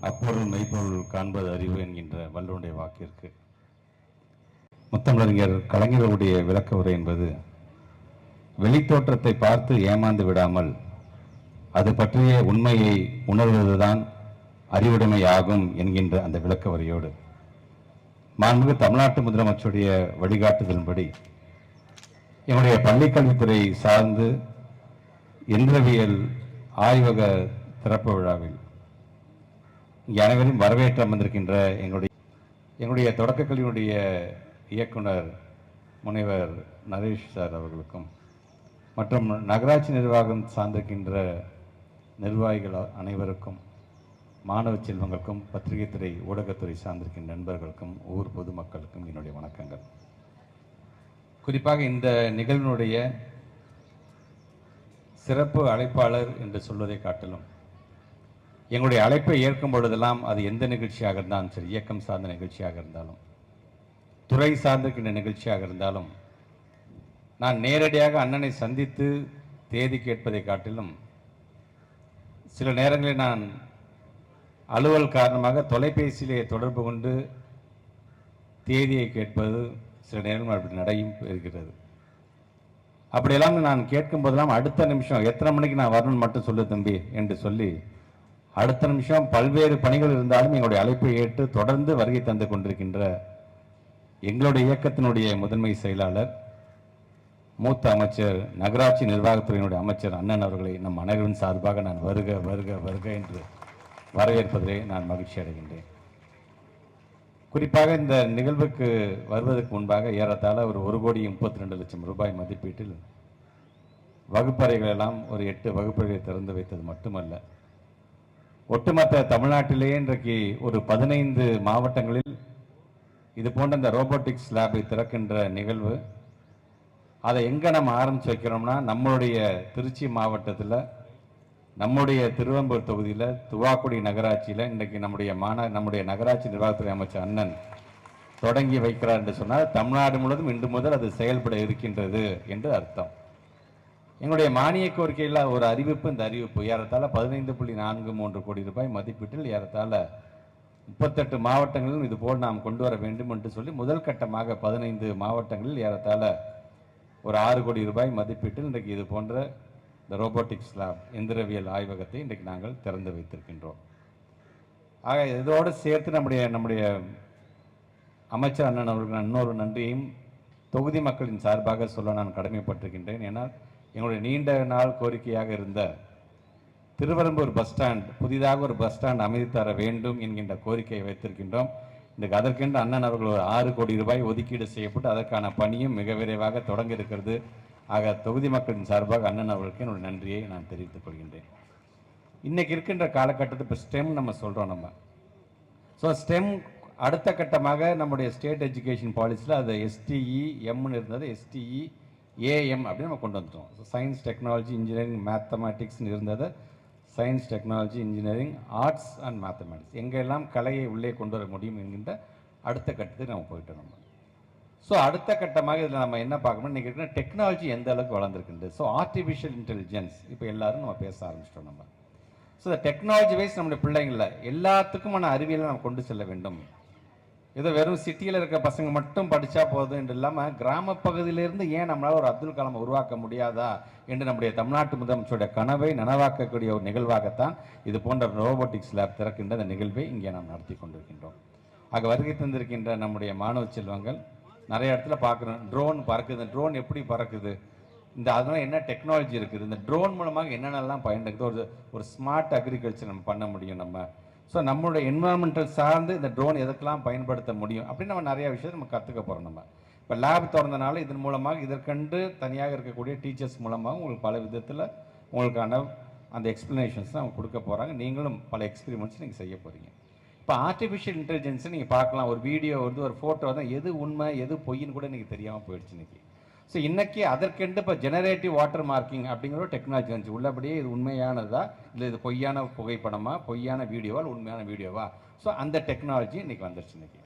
அப்பொருள் மெய்ப்பொருள் காண்பது அறிவு என்கின்ற வள்ளுவனுடைய வாக்கிற்கு. முத்தமிழறிஞர் கலைஞர்களுடைய விளக்க உரை என்பது வெளித்தோற்றத்தை பார்த்து ஏமாந்து விடாமல் அது பற்றிய உண்மையை உணர்வதுதான் அறிவுடைமையாகும் என்கின்ற அந்த விளக்க உரையோடு. மாண்புமிகு தமிழ்நாட்டு முதலமைச்சருடைய வழிகாட்டுதலின்படி என்னுடைய பள்ளிக்கல்வித்துறை சார்ந்து இந்திரவியல் ஆய்வக திறப்பு விழாவில் இங்கே அனைவரும் வரவேற்று அமர்ந்திருக்கின்ற எங்களுடைய எங்களுடைய தொடக்க கல்வியினுடைய இயக்குனர் முனைவர் நரேஷ் சார் அவர்களுக்கும் மற்றும் நகராட்சி நிர்வாகம் சார்ந்திருக்கின்ற நிர்வாகிகள் அனைவருக்கும் மாணவ செல்வங்களுக்கும் பத்திரிகைத் துறை ஊடகத்துறை சார்ந்திருக்கின்ற நண்பர்களுக்கும் ஊர் பொதுமக்களுக்கும் என்னுடைய வணக்கங்கள். குறிப்பாக இந்த நிகழ்வினுடைய சிறப்பு அழைப்பாளர் என்று சொல்வதை காட்டிலும் எங்களுடைய அழைப்பை ஏற்கும் பொழுதெல்லாம் அது எந்த நிகழ்ச்சியாக இருந்தாலும் சரி இயக்கம் சார்ந்த நிகழ்ச்சியாக இருந்தாலும் துறை சார்ந்திருக்கின்ற நிகழ்ச்சியாக இருந்தாலும் நான் நேரடியாக அண்ணனை சந்தித்து தேதி கேட்பதை காட்டிலும் சில நேரங்களில் நான் அலுவல் காரணமாக தொலைபேசியிலே தொடர்பு கொண்டு தேதியை கேட்பது சில நேரங்கள் அப்படி நடையும் இருக்கிறது அப்படியெல்லாம் நான் கேட்கும் போதெல்லாம் அடுத்த நிமிஷம் எத்தனை மணிக்கு நான் வரணும்னு மட்டும் சொல்லு தம்பி என்று சொல்லி அடுத்த நிமிஷம் பல்வேறு பணிகள் இருந்தாலும் எங்களுடைய அழைப்பை ஏற்று தொடர்ந்து வருகை தந்து கொண்டிருக்கின்ற எங்களுடைய இயக்கத்தினுடைய முதன்மை செயலாளர் மூத்த அமைச்சர் நகராட்சி நிர்வாகத்துறையினுடைய அமைச்சர் அண்ணன் அவர்களை நம் அனைவரின் சார்பாக நான் வருக வருக வருக என்று வரவேற்பதிலே நான் மகிழ்ச்சி அடைகின்றேன். குறிப்பாக இந்த நிகழ்வுக்கு வருவதற்கு முன்பாக ஏறத்தாழ ஒரு ஒரு கோடி முப்பத்தி ரெண்டு லட்சம் ரூபாய் மதிப்பீட்டில் வகுப்பறைகளெல்லாம் ஒரு எட்டு வகுப்பறைகளை திறந்து வைத்தது மட்டுமல்ல ஒட்டுமொத்த தமிழ்நாட்டிலேயே இன்றைக்கு ஒரு பதினைந்து மாவட்டங்களில் இது போன்ற இந்த ரோபோட்டிக்ஸ் லேபை திறக்கின்ற நிகழ்வு. அதை எங்கே நம்ம ஆரம்பிச்சு வைக்கிறோம்னா நம்மளுடைய திருச்சி மாவட்டத்தில் நம்முடைய திருவம்பூர் தொகுதியில் துவாக்குடி நகராட்சியில் இன்றைக்கு நம்முடைய மாண நம்முடைய நகராட்சி நிர்வாகத்துறை அமைச்சர் அண்ணன் தொடங்கி வைக்கிறார் என்று சொன்னால் தமிழ்நாடு முழுவதும் இன்று முதல் அது செயல்பட இருக்கின்றது என்று அர்த்தம். எங்களுடைய மானிய கோரிக்கையில் ஒரு அறிவிப்பு இந்த அறிவிப்பு. ஏறத்தாழ பதினைந்து புள்ளி நான்கு மூன்று கோடி ரூபாய் மதிப்பீட்டில் ஏறத்தாழ முப்பத்தெட்டு மாவட்டங்களிலும் இது போல் நாம் கொண்டு வர வேண்டும் என்று சொல்லி முதல் கட்டமாக பதினைந்து மாவட்டங்களில் ஏறத்தாழ ஒரு ஆறு கோடி ரூபாய் மதிப்பீட்டில் இன்றைக்கு இது போன்ற இந்த ரோபோட்டிக்ஸ் லேப் எந்திரவியல் ஆய்வகத்தை இன்றைக்கு நாங்கள் திறந்து வைத்திருக்கின்றோம். ஆக இதோடு சேர்த்து நம்முடைய நம்முடைய அமைச்சர் அண்ணன் அவர்கள் இன்னொரு நன்றியையும் தொகுதி மக்களின் சார்பாக சொல்ல நான் கடமைப்பட்டிருக்கின்றேன். ஏன்னா எங்களுடைய நீண்ட நாள் கோரிக்கையாக இருந்த திருவரம்பூர் பஸ் ஸ்டாண்ட் புதிதாக ஒரு பஸ் ஸ்டாண்ட் அமைத்து தர வேண்டும் என்கின்ற கோரிக்கையை வைத்திருக்கின்றோம். இன்றைக்கு அதற்கென்று அண்ணன் அவர்கள் ஒரு ஆறு கோடி ரூபாய் ஒதுக்கீடு செய்யப்பட்டு அதற்கான பணியும் மிக விரைவாக தொடங்க இருக்கிறது. ஆக தொகுதி மக்களின் சார்பாக அண்ணன் அவர்களுக்கு என்னோட நன்றியை நான் தெரிவித்துக் கொள்கின்றேன். இன்றைக்கி இருக்கின்ற காலகட்டத்தில் இப்போ ஸ்டெம் நம்ம சொல்கிறோம் நம்ம. ஸோ ஸ்டெம் அடுத்த கட்டமாக நம்முடைய ஸ்டேட் எஜுகேஷன் பாலிசியில் அது எஸ்டிஇ எம்னு இருந்தது. எஸ்டிஇ ஏஎம் அப்படின்னு நம்ம கொண்டு வந்துட்டோம். சயின்ஸ் டெக்னாலஜி இன்ஜினியரிங் மேத்தமேட்டிக்ஸ்னு இருந்ததை science technology engineering arts and mathematics எங்கெல்லாம் கலையை உள்ளே கொண்டு வர முடியும் என்கின்ற அடுத்த கட்டத்துக்கு நம்ம போயிட்டோம் நம்ம ஸோ அடுத்த கட்டமாக இதில் நம்ம என்ன பார்க்கணும் இன்றைக்கி இருக்கிற டெக்னாலஜி எந்த அளவுக்கு வளர்ந்துருக்குது ஸோ ஆர்டிஃபிஷியல் இன்டெலிஜென்ஸ் இப்போ எல்லாரும் நம்ம பேச ஆரம்பிச்சிட்டோம் நம்ம. ஸோ இந்த டெக்னாலஜி வைஸ் நம்முடைய பிள்ளைங்கள எல்லாத்துக்குமான அறிவியலை நம்ம கொண்டு செல்ல வேண்டும். ஏதோ வெறும் சிட்டியில் இருக்க பசங்க மட்டும் படித்தா போதும் என்று இல்லாமல் கிராம பகுதியிலிருந்து ஏன் நம்மளால் ஒரு அப்துல் கலாம் உருவாக்க முடியாதா என்று நம்முடைய தமிழ்நாட்டு முதலமைச்சருடைய கனவை நனவாக்கக்கூடிய ஒரு நிகழ்வாகத்தான் இது போன்ற ரோபோட்டிக்ஸ் லேப் திறக்கின்ற இந்த நிகழ்வை இங்கே நாம் நடத்தி கொண்டிருக்கின்றோம். ஆக வருகை தந்திருக்கின்ற நம்முடைய மாணவ செல்வங்கள் நிறைய இடத்துல பார்க்குறோம். ட்ரோன் பறக்குது. ட்ரோன் எப்படி பறக்குது? இந்த அதனால் என்ன டெக்னாலஜி இருக்குது? இந்த ட்ரோன் மூலமாக என்னென்னலாம் பயன்படுது? ஒரு ஒரு ஸ்மார்ட் அக்ரிகல்ச்சர் நம்ம பண்ண முடியும் நம்ம. ஸோ நம்மளோட என்வரான்மெண்டல் சார்ந்து இந்த ட்ரோன் எதுக்கெல்லாம் பயன்படுத்த முடியும்? அப்படின்னு நம்ம நிறையா விஷயத்தை நம்ம கற்றுக்க போகிறோம் நம்ம. இப்போ லேப் திறந்தனால இதன் மூலமாக இதற்கண்டு தனியாக இருக்கக்கூடிய டீச்சர்ஸ் மூலமாக உங்களுக்கு பல விதத்தில் உங்களுக்கான அந்த எக்ஸ்ப்ளனேஷன்ஸ் அவங்க கொடுக்க போகிறாங்க நீங்களும் பல எக்ஸ்பெரிமெண்ட்ஸ் நீங்கள் செய்ய போகிறீங்க இப்போ ஆர்டிஃபிஷியல் இன்டெலிஜென்ஸை நீங்கள் பார்க்கலாம். ஒரு வீடியோ வருது ஒரு ஃபோட்டோ தான் எது உண்மை எது பொய்ன்னு கூட இன்றைக்கி தெரியாமல் போயிடுச்சு இன்றைக்கி ஸோ இன்றைக்கி அதற்கென்று இப்போ ஜெனரேட்டிவ் வாட்டர் மார்க்கிங் அப்படிங்கிற ஒரு டெக்னாலஜி வந்துச்சு. உள்ளபடியே இது உண்மையானதா? இல்லை இது பொய்யான புகைப்படமா? பொய்யான வீடியோவா? இல்லை உண்மையான வீடியோவா? ஸோ அந்த டெக்னாலஜி இன்றைக்கி வந்துருச்சு இன்றைக்கி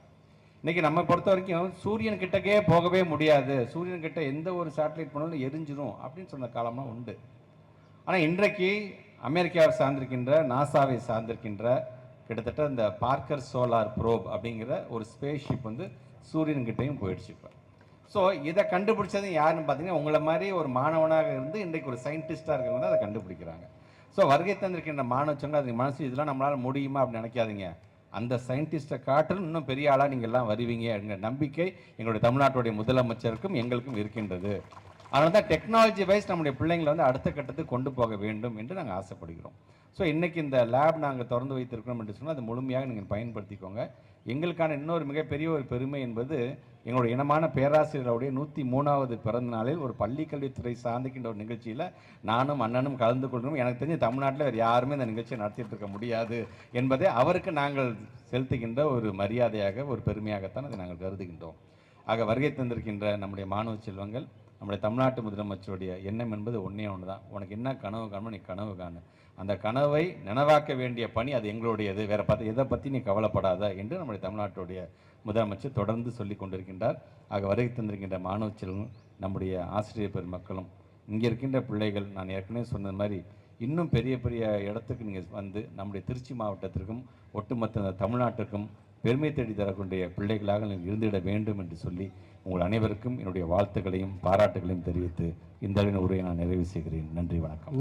இன்றைக்கி நம்ம பொறுத்த வரைக்கும் சூரியன் கிட்டக்கே போகவே முடியாது. சூரியன் கிட்ட எந்த ஒரு சேட்டலைட் பண்ணாலும் எரிஞ்சிரும் அப்படின்னு சொன்ன காலமாக உண்டு. ஆனால் இன்றைக்கு அமெரிக்காவை சார்ந்திருக்கின்ற நாசாவை சார்ந்திருக்கின்ற கிட்டத்தட்ட இந்த பார்க்கர் சோலார் ப்ரோப் அப்படிங்கிற ஒரு ஸ்பேஸ் ஷிப் வந்து சூரியன்கிட்டையும் போயிடுச்சு இப்போ. ஸோ இதை கண்டுபிடிச்சது யாருன்னு பார்த்தீங்கன்னா உங்களை மாதிரி ஒரு மாணவனாக இருந்து இன்றைக்கு ஒரு சயின்டிஸ்டாக இருக்கிறவங்க அதை கண்டுபிடிக்கிறாங்க. ஸோ வருகை தந்திருக்கின்ற மாணவ சொங்க அது மனசு இதெல்லாம் நம்மளால் முடியுமா? அப்படின்னு நினைக்காதீங்க. அந்த சயின்டிஸ்ட்டை காட்டிலும் இன்னும் பெரிய ஆளாக நீங்கள் எல்லாம் வருவீங்க என்ற நம்பிக்கை எங்களுடைய தமிழ்நாட்டுடைய முதலமைச்சருக்கும் எங்களுக்கும் இருக்கின்றது. அதனால தான் டெக்னாலஜி வைஸ் நம்முடைய பிள்ளைங்களை வந்து அடுத்த கட்டத்துக்கு கொண்டு போக வேண்டும் என்று நாங்கள் ஆசைப்படுகிறோம். ஸோ இன்றைக்கி இந்த லேப் நாங்கள் திறந்து வைத்திருக்கிறோம் என்று சொன்னால் அது முழுமையாக நீங்கள் பயன்படுத்திக்கோங்க. எங்களுக்கான இன்னொரு மிகப்பெரிய ஒரு பெருமை என்பது எங்களுடைய இனமான பேராசிரியருடைய நூற்றி மூணாவது பிறந்த நாளில் ஒரு பள்ளிக்கல்வித்துறை சார்ந்துக்கின்ற ஒரு நிகழ்ச்சியில் நானும் அண்ணனும் கலந்து கொள்ளணும் எனக்கு தெரிஞ்ச தமிழ்நாட்டில் வேறு யாருமே இந்த நிகழ்ச்சியை நடத்திட்டு இருக்க முடியாது என்பதை அவருக்கு நாங்கள் செலுத்துகின்ற ஒரு மரியாதையாக ஒரு பெருமையாகத்தான் அதை நாங்கள் கருதுகின்றோம். ஆக வருகை தந்திருக்கின்ற நம்முடைய மாணவ செல்வங்கள் நம்முடைய தமிழ்நாட்டு முதலமைச்சருடைய எண்ணம் என்பது ஒன்றே ஒன்று தான் உனக்கு என்ன கனவு காணுமோ நீ கனவு காணு. அந்த கனவை நனவாக்க வேண்டிய பணி அது எங்களுடையது. வேறு பார்த்து எதை பற்றி நீ கவலைப்படாத என்று நம்முடைய தமிழ்நாட்டுடைய முதலமைச்சர் தொடர்ந்து சொல்லி கொண்டிருக்கின்றார். ஆக வருகை தந்திருக்கின்ற மாணவ செல்வம் நம்முடைய ஆசிரியர் பெருமக்களும் இங்கே இருக்கின்ற பிள்ளைகள் நான் ஏற்கனவே சொன்னது மாதிரி இன்னும் பெரிய பெரிய இடத்துக்கு நீங்கள் வந்து நம்முடைய திருச்சி மாவட்டத்திற்கும் ஒட்டுமொத்த தமிழ்நாட்டிற்கும் பெருமை தேடி தரக்கூடிய பிள்ளைகளாக நீங்கள் இருந்திட வேண்டும் என்று சொல்லி உங்கள் அனைவருக்கும் என்னுடைய வாழ்த்துக்களையும் பாராட்டுகளையும் தெரிவித்து இந்த அளவின் உரையை நான் நிறைவு செய்கிறேன். நன்றி வணக்கம்.